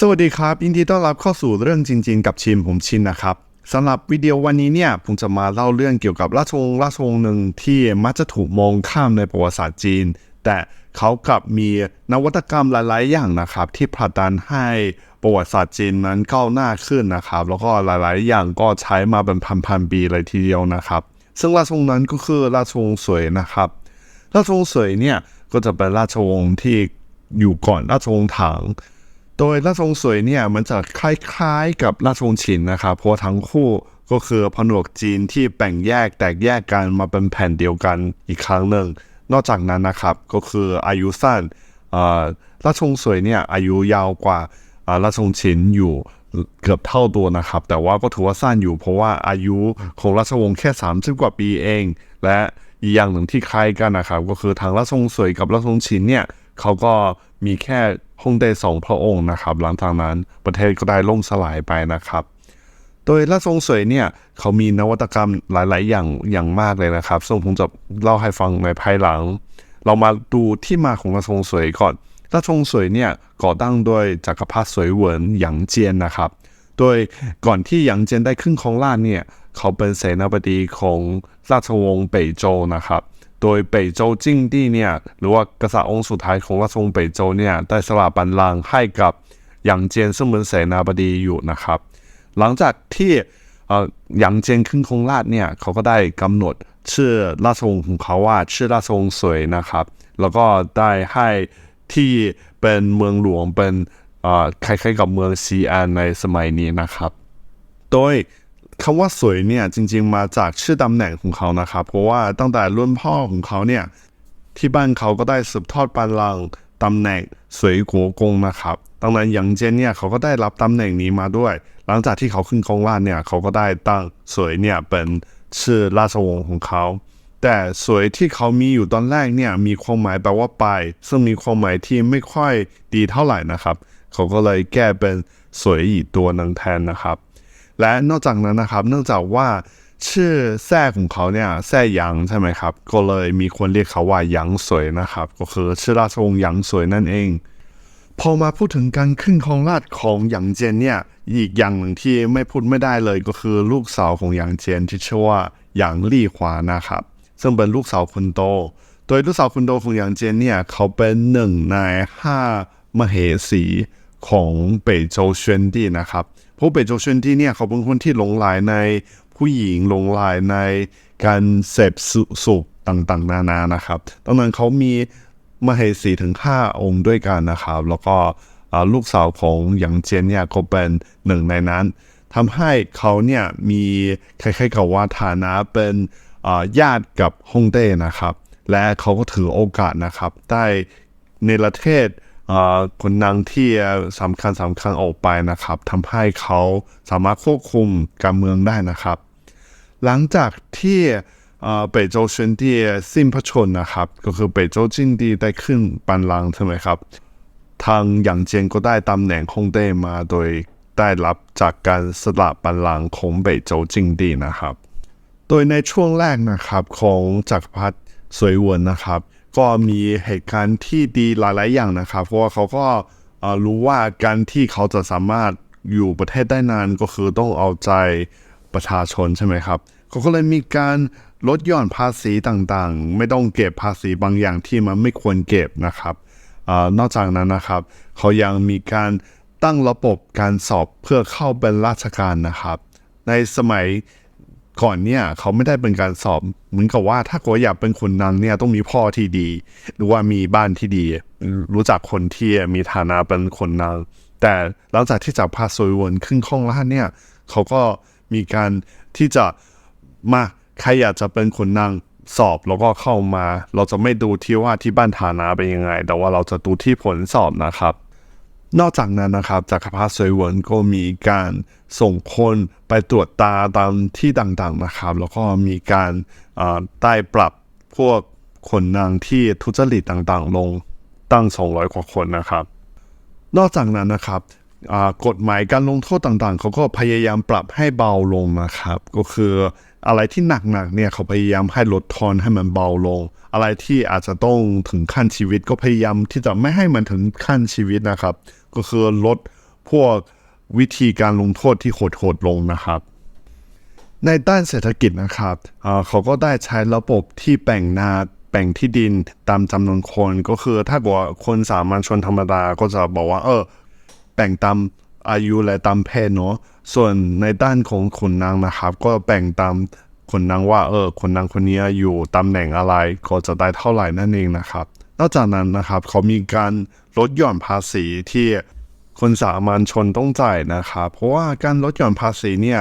สวัสดีครับ ยินดีต้อนรับเข้าสู่เรื่องจริง ๆ กับชิมผมชินนะครับสำหรับวิดีโอวันนี้เนี่ยผมจะมาเล่าเรื่องเกี่ยวกับราชวงศ์ราชวงศ์หนึ่งที่มักจะถูกมองข้ามในประวัติศาสตร์จีน แต่เขากลับมีนวัตกรรมหลาย ๆ อย่างนะครับ ที่ผลักดันให้ประวัติศาสตร์จีนนั้นก้าวหน้าขึ้นนะครับ แล้วก็หลาย ๆ อย่างก็ใช้มาเป็นพัน ๆ ปีเลยทีเดียวนะครับ ซึ่งราชวงศ์นั้นก็คือราชวงศ์สวยนะครับ ราชวงศ์สวยเนี่ยก็จะเป็นราชวงศ์ที่อยู่ก่อนราชวงศ์ถัง โดยราชวงศ์สวยเนี่ยมันจะคล้ายๆกับราชวงศ์ฉินนะครับเพราะทั้งคู่ก็คือผนวกจีนที่แบ่งแยกแตกแยกกันมาเป็นแผ่นเดียวกันอีกครั้งหนึ่ง นอกจากนั้นนะครับก็คืออายุสั้นราชวงศ์สวยเนี่ยอายุยาวกว่าอ่าราชวงศ์ฉินอยู่เกือบเท่าตัวนะครับ แต่ว่าก็ถือว่าสั้นอยู่เพราะว่าอายุของราชวงศ์แค่30กว่าปีเอง และอีกอย่างหนึ่งที่คล้ายกันนะครับก็คือทางราชวงศ์สวยกับราชวงศ์ฉินเนี่ยเขาก็ มีแค่ฮงเต้สองพระองค์นะครับ หลังจากนั้นประเทศก็ได้ล่มสลายไปนะครับ โดยราชวงศ์สวยเนี่ยเขามีนวัตกรรมหลาย ๆ อย่างอย่างมากเลยนะครับซึ่งผมจะเล่าให้ฟังในภายหลัง เรามาดูที่มาของราชวงศ์สวยก่อนราชวงศ์สวยเนี่ยก่อตั้งโดยจักรพรรดิสวยเหวินหยางเจียนนะครับ โดยก่อนที่หยางเจียนได้ขึ้นของราชเนี่ยเขาเป็นเสนาบดีของราชวงศ์เป่ยโจนะครับ โดยเป่ยโจวจิ้งตี้เนี่ยหรือว่ากษัตริย์องค์สุดท้ายของราชวงศ์เป่ยโจวเนี่ยได้สละบัลลังก์ให้กับหยางเจียนซึ่งเป็นเสนาบดีอยู่นะครับ หลังจากที่เอ่อหยางเจียนขึ้นครองราชเนี่ยเขาก็ได้กำหนดชื่อราชวงศ์ของเขาว่าชื่อราชวงศ์สวยนะครับ แล้วก็ได้ให้ที่เป็นเมืองหลวงเป็นเอ่อคล้ายๆกับเมืองซีแอนในสมัยนี้นะครับ โดย คำว่าสวยเนี่ยจริง ๆ มาจากชื่อตำแหน่งของเขานะครับ เพราะว่าตั้งแต่รุ่นพ่อของเขาเนี่ยที่บ้านเขาก็ได้สืบทอดบัลลังก์ตำแหน่งสวยกัวกงนะครับดังนั้นหยางเจนเนี่ยเขาก็ได้รับตำแหน่งนี้มาด้วย หลังจากที่เขาขึ้นครองราชเนี่ยเขาก็ได้ตั้งสวยเนี่ยเป็นชื่อราชวงศ์ของเขา แต่สวยที่เขามีอยู่ตอนแรกเนี่ยมีความหมายแปลว่าไป ซึ่งมีความหมายที่ไม่ค่อยดีเท่าไหร่นะครับ เขาก็เลยแก้เป็นสวยอีกตัวนึงแทนนะครับ และนอกจากนั้นนะครับ เนื่องจากว่าชื่อแท้ของเขาเนี่ยแท้หยางใช่ไหมครับ ก็เลยมีคนเรียกเขาว่าหยางสวยนะครับ ก็คือชื่อราชวงศ์หยางสวยนั่นเอง พอมาพูดถึงการขึ้นครองราชของหยางเจนเนี่ยอีกอย่างหนึ่งที่ไม่พูดไม่ได้เลยก็คือลูกสาวของหยางเจนที่ชื่อว่าหยางลี่หวานะครับ ซึ่งเป็นลูกสาวคนโต โดยลูกสาวคนโตของหยางเจนเนี่ยเขาเป็นหนึ่งในห้ามเหสีของเป่ยโจวเซียนตี้นะครับ เพราะเป่ยโจวเซียนตี้เนี่ยเขาเป็นคนที่หลงไหลในผู้หญิงหลงไหลในการเสพสุสุขต่างๆ นานานะครับดังนั้นเขามีมเหสีถึง5องค์ด้วยกันนะครับ แล้วก็ลูกสาวของหยางเจียนเนี่ยก็เป็นหนึ่งในนั้นทำให้เขาเนี่ยมีคล้ายๆกับว่าฐานะเป็นญาติกับฮ่องเต้นะครับ และเขาก็ถือโอกาสนะครับ ได้ในประเทศ คนนางที่สำคัญสำคัญออกไปนะครับทำให้เขาสามารถควบคุมการเมืองได้นะครับ หลังจากที่เป่ยโจวเซียนตี้สิ้นพระชนนะครับ ก็คือเป่ยโจวจินตี้ได้ขึ้นบัลลังก์ใช่ไหมครับ ทางหยางเจียนก็ได้ตำแหน่งฮ่องเต้มาโดยได้รับจากการสละบัลลังก์ของเป่ยโจวจิงตี้นะครับ โดยในช่วงแรกนะครับของจักรพรรดิสวยวนนะครับ ก็มีเหตุการณ์ที่ดีหลาย ๆ อย่างนะครับ เพราะว่าเขาก็รู้ว่าการที่เขาจะสามารถอยู่ประเทศได้นานก็คือต้องเอาใจประชาชนใช่ไหมครับเขาก็เลยมีการลดหย่อนภาษีต่างๆ ไม่ต้องเก็บภาษีบางอย่างที่มันไม่ควรเก็บนะครับอนอกจากนั้นนะครับ เขายังมีการตั้งระบบการสอบเพื่อเข้าเป็นราชการนะครับ ในสมัย ก่อนเนี่ยเขาไม่ได้เป็นการสอบเหมือนกับว่าถ้าเกิดว่าอยากเป็นคนนางเนี่ยต้องมีพ่อที่ดี หรือว่ามีบ้านที่ดี รู้จักคนที่มีฐานะเป็นคนนางแต่หลังจากที่จับพาสวยวนขึ้นข้องราเนี่ยเขาก็มีการที่จะมาใครอยากจะเป็นคนนางสอบแล้วก็เข้ามา เราจะไม่ดูที่ว่าที่บ้านฐานะเป็นยังไง แต่ว่าเราจะดูที่ผลสอบนะครับ นอกจากนั้นนะครับจักรพรรดิสวยเวินก็มีการส่งคนไปตรวจตาตามที่ต่างๆนะครับ แล้วก็มีการอ่าได้ปรับพวกคนนางที่ทุจริตต่างๆ ลงตั้ง 200 กว่าคนนะครับ นอกจากนั้นนะครับกฎหมายการลงโทษต่างๆ เขาก็พยายามปรับให้เบาลงนะครับ ก็คืออะไรที่หนักๆเนี่ยเขาพยายามให้ลดทอนให้มันเบาลง อะไรที่อาจจะต้องถึงขั้นชีวิตก็พยายามที่จะไม่ให้มันถึงขั้นชีวิตนะครับ ก็คือลดพวกวิธีการลงโทษที่โหดๆลงนะครับ ในด้านเศรษฐกิจนะครับเขาก็ได้ใช้ระบบที่แบ่งนาแบ่งที่ดินตามจำนวนคนก็คือถ้าเกิดว่าคนสามัญชนธรรมดาก็จะบอกว่า เออ แบ่งตามอายุและตามเพศเนาะส่วนในด้านของขุนนางนะครับ ก็แบ่งตามขุนนางว่าเออขุนนางคนนี้อยู่ตำแหน่งอะไรก็จะได้เท่าไหร่นั่นเองนะครับ นอกจากนั้นนะครับเขามีการลดหย่อนภาษีที่คนสามัญชนต้องจ่ายนะครับ เพราะว่าการลดหย่อนภาษีเนี่ย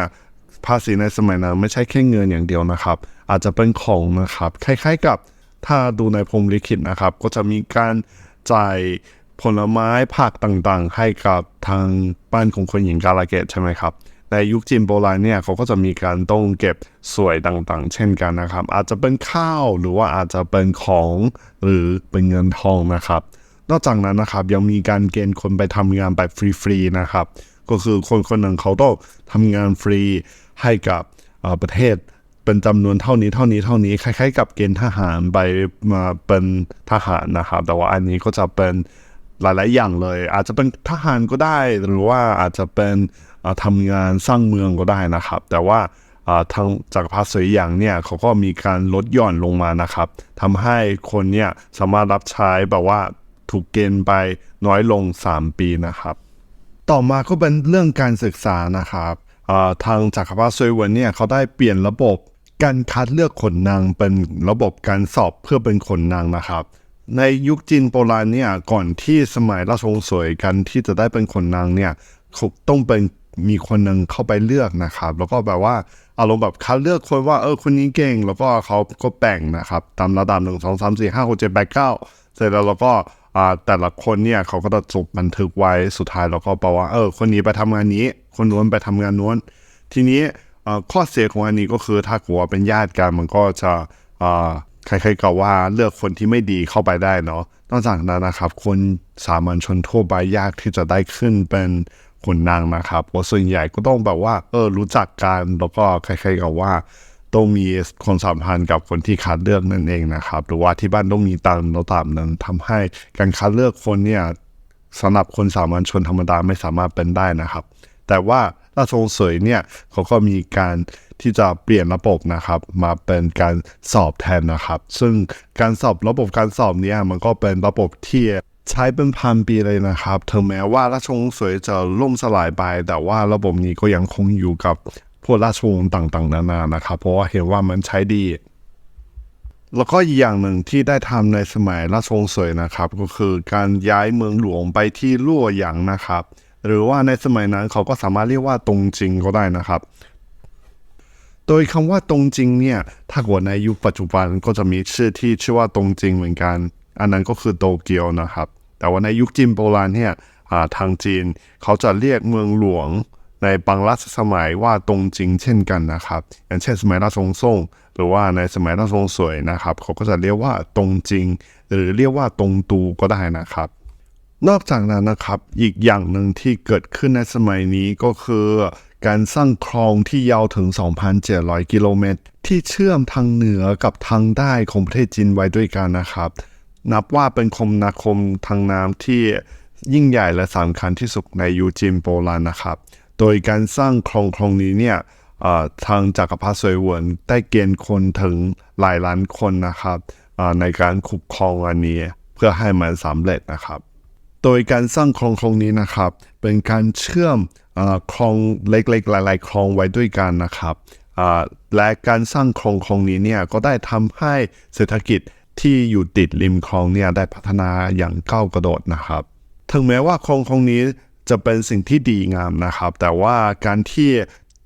ภาษีในสมัยนั้นไม่ใช่แค่เงินอย่างเดียวนะครับ อาจจะเป็นของนะครับ คล้าย ๆกับถ้าดูในพรมลิขิตนะครับ ก็จะมีการจ่ายผลไม้ผักต่างๆ ให้กับทางบ้านของคนหญิงกาลาเกตใช่ไหมครับ ในยุคจีนโบราณเนี่ยเขาก็จะมีการต้องเก็บสวยต่างๆ เช่นกันนะครับ อาจจะเป็นข้าวหรือว่าอาจจะเป็นของหรือเป็นเงินทองนะครับ นอกจากนั้นนะครับยังมีการเกณฑ์คนไปทำงานแบบฟรีๆนะครับ ก็คือคนคนหนึ่งเขาต้องทำงานฟรีให้กับประเทศเป็นจำนวนเท่านี้เท่านี้เท่านี้คล้ายๆ กับเกณฑ์ทหารไปมาเป็นทหารนะครับ แต่ว่าอันนี้ก็จะเป็น หลาย ๆ อย่างเลย อาจจะเป็นทหารก็ได้ หรือว่าอาจจะเป็นทำงานสร้างเมืองก็ได้นะครับ แต่ว่าทางจักรพรรดิสวยหยางเนี่ยเขาก็มีการลดหย่อนลงมานะครับทำให้คนเนี่ยสามารถรับใช้แบบว่าถูกเกณฑ์ไปน้อยลง 3 ปีนะครับ ต่อมาก็เป็นเรื่องการศึกษานะครับทางจักรพรรดิซวยเวินเนี่ยเขาได้เปลี่ยนระบบการคัดเลือกขนนางเป็นระบบการสอบเพื่อเป็นขนนางนะครับ ในยุคจีนโบราณเนี่ยก่อนที่สมัยราชวงศ์สวยกันที่จะได้เป็นขนนางเนี่ยเขาต้องเป็นมีคนหนึ่งเข้าไปเลือกนะครับ แล้วก็แบบว่าอารมณ์แบบคัดเลือกคนว่าเออคนนี้เก่ง แล้วก็เขาก็แบ่งนะครับ ตามระดับหนึ่งสองสามสี่ห้าหกเจ็ดแปดเก้าเสร็จแล้วเราก็อ่าแต่ละคนเนี่ยเขาก็จะจดบันทึกไว้สุดท้ายเราก็บอกว่าเออคนนี้ไปทำงานนี้ คนนู้นไปทำงานนู้น ทีนี้อ่อข้อเสียของอันนี้ก็คือถ้าหัวเป็นญาติกันมันก็จะอ่า ใครๆกับว่าเลือกคนที่ไม่ดีเข้าไปได้เนาะนอกจากนั้นนะครับ คนสามัญชนทั่วไปยากที่จะได้ขึ้นเป็นขุนนางนะครับเพราะส่วนใหญ่ก็ต้องแบบว่า เออรู้จักกันแล้วก็ใครๆกับว่าต้องมีความสัมพันธ์กับคนที่คัดเลือกนั่นเองนะครับ หรือว่าที่บ้านต้องมีตังค์แล้วตามนั้นทำให้การคัดเลือกคนเนี่ยสำหรับคนสามัญชนธรรมดาไม่สามารถเป็นได้นะครับ แต่ว่า ราชวงศ์เสวยเนี่ยเขาก็มีการที่จะเปลี่ยนระบบนะครับ มาเป็นการสอบแทนนะครับ ซึ่งการสอบระบบการสอบเนี่ยมันก็เป็นระบบที่ใช้เป็นพันปีเลยนะครับ ถึงแม้ว่าราชวงศ์สวยจะล่มสลายไป แต่ว่าระบบนี้ก็ยังคงอยู่กับพวกราชวงศ์ต่างๆ นานานะครับ เพราะว่าเห็นว่ามันใช้ดี แล้วก็อีกอย่างหนึ่งที่ได้ทำในสมัยราชวงศ์สวยนะครับ ก็คือการย้ายเมืองหลวงไปที่ลั่วหยางนะครับ หรือว่าในสมัยนั้นเขาก็สามารถเรียกว่าตรงจริงก็ได้นะครับ โดยคำว่าตรงจริงเนี่ยถ้าเกิดในยุคปัจจุบันก็จะมีชื่อที่ชื่อว่าตรงจริงเหมือนกัน อันนั้นก็คือโตเกียวนะครับ แต่ว่าในยุคจีนโบราณเนี่ยาทางจีนเขาจะเรียกเมืองหลวงในบางรัชสมัยว่าตรงจริงเช่นกันนะครับ อย่างเช่นสมัยราชวงศ์ซ่งหรือว่าในสมัยราชวงศ์สวยนะครับ เขาก็จะเรียกว่าตรงจริง หรือเรียกว่าตรงตูก็ได้นะครับ นอกจากนั้นนะครับอีกอย่างหนึ่งที่เกิดขึ้นในสมัยนี้ก็คือการสร้างคลองที่ยาวถึง 2,700 กิโลเมตร ที่เชื่อมทางเหนือกับทางใต้ของประเทศจีนไว้ด้วยกันนะครับ นับว่าเป็นคมนาคมทางน้ำที่ยิ่งใหญ่และสำคัญที่สุดในยูจีนโบราณนะครับ โดยการสร้างคลองคลองนี้เนี่ยทางจักรพรรดิสวยเหวินได้เกณฑ์คนถึงหลายล้านคนนะครับในการขุดคลองอันนี้เพื่อให้มันสำเร็จนะครับ โดยการสร้างคลองคลองนี้นะครับ เป็นการเชื่อมอคลองเล็กๆหลายๆคลองไว้ด้วยกันนะครับและการสร้างคลองคลองนี้เนี่ยก็ได้ทำให้เศรษฐกิจที่อยู่ติดริมคลองเนี่ยได้พัฒนาอย่างก้าวกระโดดนะครับ ถึงแม้ว่าคลองคลองนี้จะเป็นสิ่งที่ดีงามนะครับ แต่ว่าการที่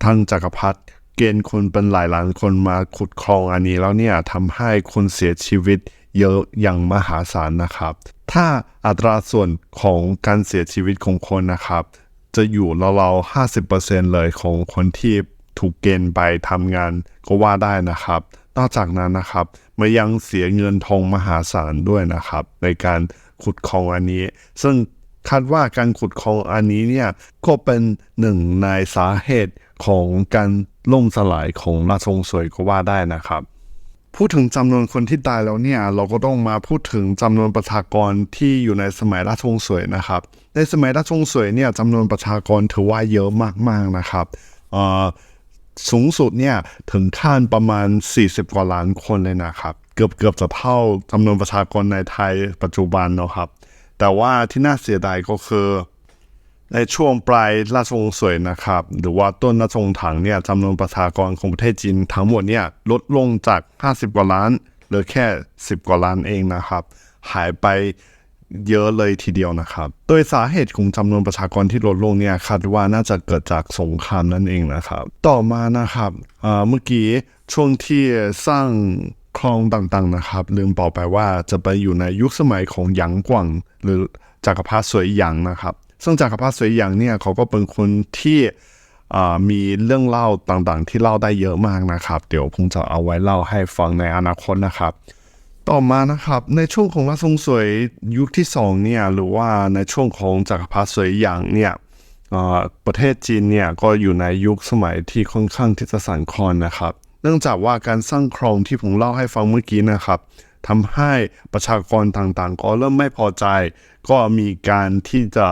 ทางจักรพรรดิเกณฑ์คนเป็นหลายล้านคนมาขุดคลองอันนี้แล้วเนี่ยทำให้คนเสียชีวิต เยอะอย่างมหาศาลนะครับ ถ้าอัตราส่วนของการเสียชีวิตของคนนะครับ จะอยู่ราวๆ50%เลยของคนที่ถูกเกณฑ์ไปทำงานก็ว่าได้นะครับ นอกจากนั้นนะครับมันยังเสียเงินทองมหาศาลด้วยนะครับ ในการขุดคลองอันนี้ ซึ่งคาดว่าการขุดคลองอันนี้เนี่ยก็เป็นหนึ่งในสาเหตุของการล่มสลายของราชวงศ์สวยก็ว่าได้นะครับ พูดถึงจำนวนคนที่ตายแล้วเนี่ย เราก็ต้องมาพูดถึงจำนวนประชากรที่อยู่ในสมัยราชวงศ์สวยนะครับ ในสมัยราชวงศ์สวยเนี่ยจำนวนประชากรถือว่าเยอะมากๆนะครับสูงสุดเนี่ยถึงขั้นประมาณ 40 กว่าล้านคนเลยนะครับ เกือบเกือบจะเท่าจำนวนประชากรในไทยปัจจุบันเนาะครับ แต่ว่าที่น่าเสียดายก็คือ ในช่วงปลายราชวงศ์สวยนะครับ หรือว่าต้นราชวงศ์ถังเนี่ยจำนวนประชากรของประเทศจีนทั้งหมดเนี่ยลดลงจาก 50 กว่าล้านเหลือแค่ 10 กว่าล้านเองนะครับ หายไปเยอะเลยทีเดียวนะครับ โดยสาเหตุของจำนวนประชากรที่ลดลงเนี่ยคาดว่าน่าจะเกิดจากสงครามนั่นเองนะครับ ต่อมานะครับเมื่อกี้ช่วงที่สร้างคลองต่างๆนะครับ ลืมบอกไปว่าจะไปอยู่ในยุคสมัยของหยางกวางหรือจักรพรรดิสวยหยางนะครับ ซึ่งจักรพรรดิสวยหยางเนี่ยเขาก็เป็นคนที่มีเรื่องเล่าต่างๆ ที่เล่าได้เยอะมากนะครับ เดี๋ยวผมจะเอาไว้เล่าให้ฟังในอนาคตนะครับ ต่อมานะครับในช่วงของราชวงศ์สวยยุคที่สองเนี่ยหรือว่าในช่วงของจักรพรรดิสวยหยางเนี่ยประเทศจีนเนี่ยก็อยู่ในยุคสมัยที่ค่อนข้างที่จะสั่นคลอนนะครับ เนื่องจากว่าการสร้างคลองที่ผมเล่าให้ฟังเมื่อกี้นะครับทำให้ประชากรต่างๆ ก็เริ่มไม่พอใจ ก็มีการที่จะ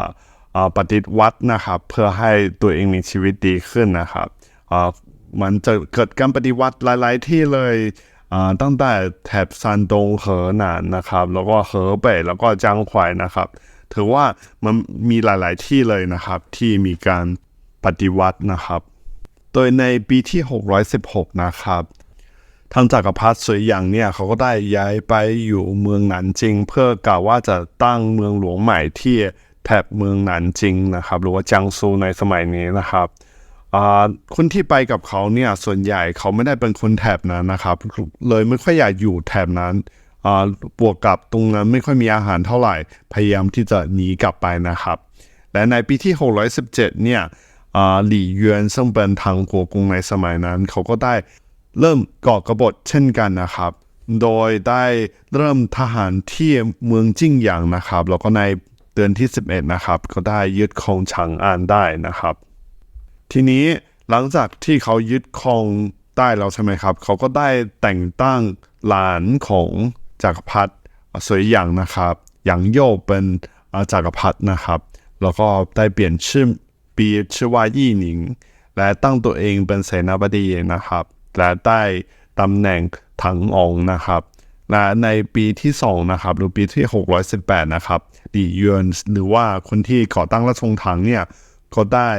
ปฏิวัตินะครับ เพื่อให้ตัวเองมีชีวิตดีขึ้นนะครับเออมันจะเกิดการปฏิวัติหลาย ๆ ที่เลยอ่าตั้งแต่แถบซานตงเหอหนานนะครับ แล้วก็เหอเป่ยแล้วก็จางขวายนะครับ ถือว่ามันมีหลาย ๆ ที่เลยนะครับ ที่มีการปฏิวัตินะครับ โดยในปีที่ 616 นะครับทางจักรพรรดิสวยหยางเนี่ยเขาก็ได้ย้ายไปอยู่เมืองหนานจิง เพื่อกล่าวว่าจะตั้งเมืองหลวงใหม่ที่ แถบเมืองหนานจิงนะครับ หรือว่าจางซูในสมัยนี้นะครับคนที่ไปกับเขาเนี่ยส่วนใหญ่เขาไม่ได้เป็นคนแถบนั้นนะครับ เลยไม่ค่อยอยากอยู่แถบนั้นบวกกับตรงนั้นไม่ค่อยมีอาหารเท่าไหร่ พยายามที่จะหนีกลับไปนะครับ และในปีที่ 617 เนี่ยหลี่เยวนซึ่งเป็นทางกัวกรุงในสมัยนั้น เขาก็ได้เริ่มก่อกบฏเช่นกันนะครับ โดยได้เริ่มทหารที่เมืองจิ้งหยางนะครับ แล้วก็ใน ดือนที่ 11 นะครับ ก็ได้ยึดครองฉางอานได้นะครับ ทีนี้หลังจากที่เขายึดครองได้แล้วใช่ไหมครับ เขาก็ได้แต่งตั้งหลานของจักรพรรดิสวยหยางนะครับหยางโยเป็นจักรพรรดินะครับ แล้วก็ได้เปลี่ยนชื่อปีชื่อว่ายี่หนิง และตั้งตัวเองเป็นเสนาบดีนะครับ และได้ตำแหน่งถังองนะครับ และในปีที่ 2 นะครับ หรือปีที่ 618 นะครับหลี่เยวนหรือว่าคนที่ก่อตั้งราชวงศ์ถังเนี่ย ก็ได้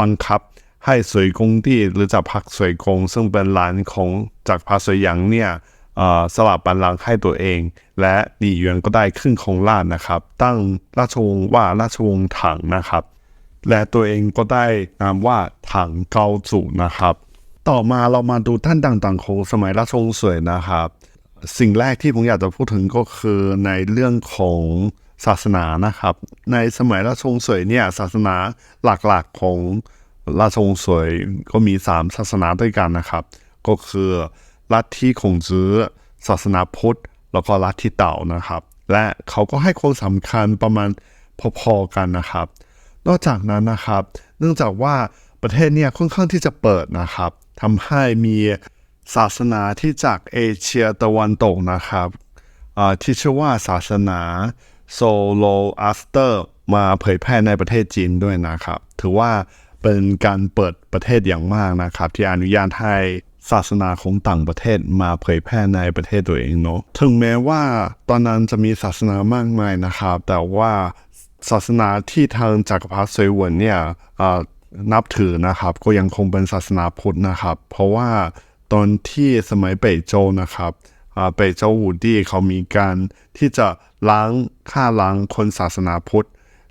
บังคับให้สวยกงตี้หรือจักรพรรดิสวยกง ซึ่งเป็นหลานของจักรพรรดิสวยหยางเนี่ยสลับบัลลังก์ให้ตัวเอง และหลี่เยวนก็ได้ขึ้นของราชนะครับ ตั้งราชวงศ์ว่าราชวงศ์ถังนะครับ และตัวเองก็ได้นามว่าถังเกาจูนะครับ ต่อมาเรามาดูท่านต่างๆของสมัยราชวงศ์สวยนะครับ สิ่งแรกที่ผมอยากจะพูดถึงก็คือในเรื่องของศาสนานะครับ ในสมัยราชวงศ์สวยเนี่ยศาสนาหลักๆของราชวงศ์สวยก็มี 3 ศาสนาด้วยกันนะครับ ก็คือลัทธิขงจื้อศาสนาพุทธ แล้วก็ลัทธิเต่านะครับ และเขาก็ให้ความสำคัญประมาณพอๆกันนะครับ นอกจากนั้นนะครับ เนื่องจากว่าประเทศเนี่ยค่อนข้างที่จะเปิดนะครับทำให้มี ศาสนาที่จากเอเชียตะวันตกนะครับที่ชื่อว่าศาสนาโซโลอัสเตอร์มาเผยแพร่ในประเทศจีนด้วยนะครับ ถือว่าเป็นการเปิดประเทศอย่างมากนะครับ ที่อนุญาตให้ศาสนาของต่างประเทศมาเผยแพร่ในประเทศตัวเองเนาะถึงแม้ว่าตอนนั้นจะมีศาสนามากมายนะครับ แต่ว่าศาสนาที่ทางจักรพรรดิเซยเวนเนี่ยนับถือนะครับ ก็ยังคงเป็นศาสนาพุทธนะครับ เพราะว่า ตอนที่สมัยเป่ยโจวนะครับอ่าเป่ยโจวหูดี้เขามีการที่จะล้างฆ่าล้างคนศาสนาพุทธ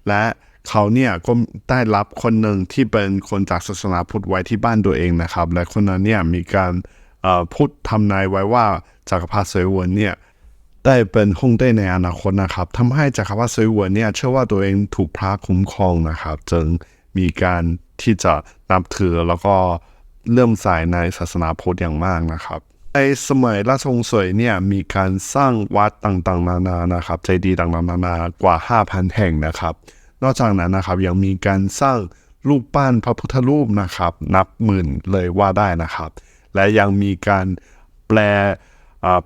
และเขาเนี่ยก็ได้รับคนหนึ่งที่เป็นคนจากศาสนาพุทธไว้ที่บ้านตัวเองนะครับ และคนนั้นเนี่ยมีการอ่อพูดทำนายไว้ว่าจักรพรรดิเซยเวินเนี่ยได้เป็นฮ่องเต้ในอนาคตนะครับทำให้จักรพรรดิซุยเวินเนี่ยเชื่อว่าตัวเองถูกพระคุ้มครองนะครับ จึงมีการที่จะนับถือแล้วก็ เริ่มใส่ในศาสนาพุทธอย่างมากนะครับ ในสมัยราชวงศ์สวยเนี่ยมีการสร้างวัดต่างๆ นานานะครับเจดีต่างๆนานากว่า 5,000 แห่งนะครับ นอกจากนั้นนะครับยังมีการสร้างรูปปั้นพระพุทธรูปนะครับ นับหมื่นเลยว่าได้นะครับ และยังมีการแปล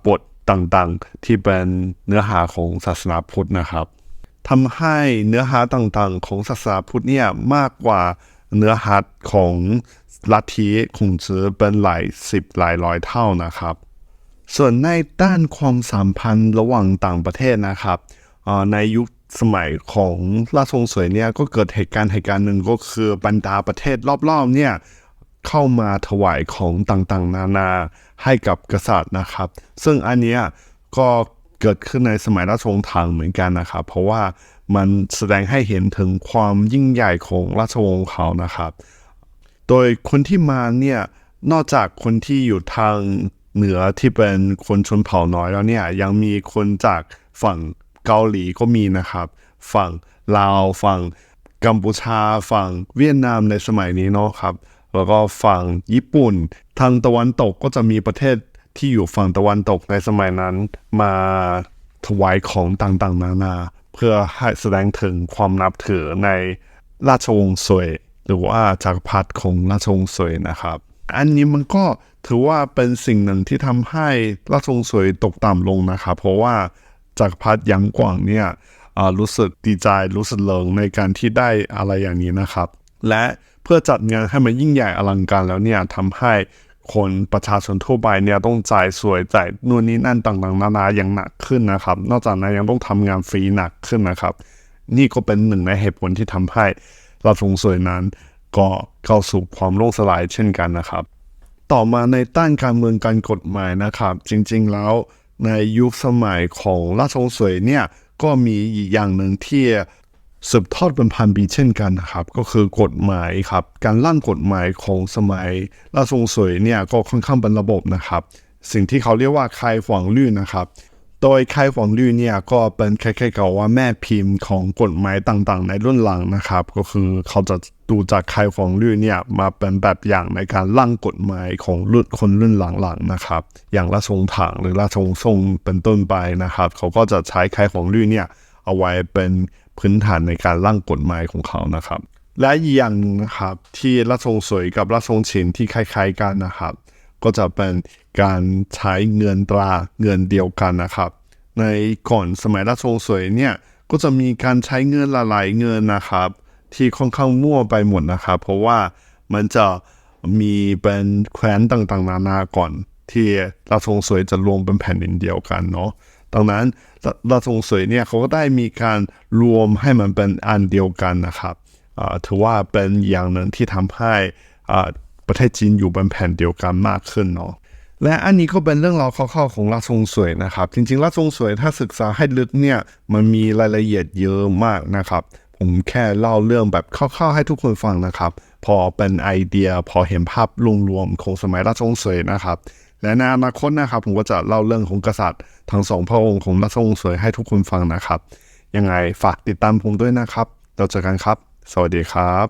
บทต่างๆ ที่เป็นเนื้อหาของศาสนาพุทธนะครับทำให้เนื้อหาต่างๆ ของศาสนาพุทธเนี่ยมากกว่า เนื้อหาของลัทธิขงจื้อเป็นหลายสิบหลายร้อยเท่านะครับ ส่วนในด้านความสัมพันธ์ระหว่างต่างประเทศนะครับในยุคสมัยของราชวงศ์สวยเนี่ยก็เกิดเหตุการณ์เหตุการณ์หนึ่งก็คือบรรดาประเทศรอบๆเนี่ยเข้ามาถวายของต่างๆ นานาให้กับกษัตริย์นะครับ ซึ่งอันเนี้ยก็ เกิดขึ้นในสมัยราชวงศ์ถังเหมือนกันนะครับ เพราะว่ามันแสดงให้เห็นถึงความยิ่งใหญ่ของราชวงศ์เขานะครับ โดยคนที่มาเนี่ยนอกจากคนที่อยู่ทางเหนือที่เป็นคนชนเผ่าน้อยแล้วเนี่ยยังมีคนจากฝั่งเกาหลีก็มีนะครับ ฝั่งลาวฝั่งกัมพูชา ฝั่งเวียดนามในสมัยนี้เนาะครับ แล้วก็ฝั่งญี่ปุ่น ทางตะวันตกก็จะมีประเทศ ที่อยู่ฝั่งตะวันตกในสมัยนั้น มาถวายของต่างๆ นานา เพื่อให้แสดงถึงความนับถือในราชวงศ์สวย หรือว่าจักรพรรดิของราชวงศ์สวยนะครับ อันนี้มันก็ถือว่าเป็นสิ่งหนึ่งที่ทำให้ราชวงศ์สวยตกต่ำลงนะครับ เพราะว่าจักรพรรดิหยางกวางเนี่ยรู้สึกดีใจรู้สึกเลิงในการที่ได้อะไรอย่างนี้นะครับ และเพื่อจัดงานให้มันยิ่งใหญ่อลังการแล้วเนี่ยทำให้ คนประชาชนทั่วไปเนี่ยต้องจ่ายสวยจ่ายนู่นนี่นั่นต่างๆนานาอย่างหนักขึ้นนะครับ นอกจากนั้นยังต้องทำงานฟรีหนักขึ้นนะครับ นี่ก็เป็นหนึ่งในเหตุผลที่ทำให้ราชวงศ์สวยนั้นก็เข้าสู่ความล่มสลายเช่นกันนะครับ ต่อมาในด้านการเมืองการกฎหมายนะครับ จริงๆแล้วในยุคสมัยของราชวงศ์สวยเนี่ยก็มีอีกอย่างหนึ่งที่ สืบทอดเป็นพันปีเช่นกันนะครับ ก็คือกฎหมายครับ การร่างกฎหมายของสมัยราชวงศ์สวยเนี่ยก็ค่อนข้างเป็นระบบนะครับ สิ่งที่เขาเรียกว่าคายฝวางลื่นนะครับ โดยคายฝวางลื่นเนี่ยก็เป็นคล้ายๆกับว่าแม่พิมพ์ของกฎหมายต่างๆ ในรุ่นหลังนะครับ ก็คือเขาจะดูจากคายฝวางลื่นเนี่ยมาเป็นแบบอย่างในการร่างกฎหมายของรุ่นคนรุ่นหลังๆนะครับ อย่างราชวงศ์ถังหรือราชวงศ์ซ่งเป็นต้นไปนะครับ เขาก็จะใช้คายฝวางลื่นเนี่ย เอาไว้เป็นพื้นฐานในการร่างกฎหมายของเขานะครับ และอีกอย่างนะครับที่ราชวงศ์สวยกับราชวงศ์ฉินที่คล้าย ๆ กันนะครับ ก็จะเป็นการใช้เงินตราเงินเดียวกันนะครับ ในก่อนสมัยราชวงศ์สวยเนี่ยก็จะมีการใช้เงินละลายเงินนะครับ ที่ค่อนข้างมั่วไปหมดนะครับ เพราะว่ามันจะมีเป็นแคว้นต่างๆ นานาก่อน ที่ราชวงศ์สวยจะรวมเป็นแผ่นดินเดียวกันเนาะ ดังนั้นราราชวงศ์สวยเนี่ยเขาก็ได้มีการรวมให้มันเป็นอันเดียวกันนะครับถือว่าเป็นอย่างหนึ่งที่ทำให้ประเทศจีนอยู่บนแผ่นเดียวกันมากขึ้นเนาะและอันนี้ก็เป็นเรื่องราวคร่าวๆของราชวงศ์สวยนะครับ จริงๆราชวงศ์สวยถ้าศึกษาให้ลึกเนี่ยมันมีรายละเอียดเยอะมากนะครับ ผมแค่เล่าเรื่องแบบคร่าวๆให้ทุกคนฟังนะครับ พอเป็นไอเดียพอเห็นภาพรวมๆของสมัยราชวงศ์สวยนะครับ และในอนาคตนะครับผมก็จะเล่าเรื่องของกษัตริย์ ทั้งสองพระองค์ของราชวงศ์สวยให้ทุกคนฟังนะครับ ยังไงฝากติดตามผมด้วยนะครับ เราเจอกันครับ สวัสดีครับ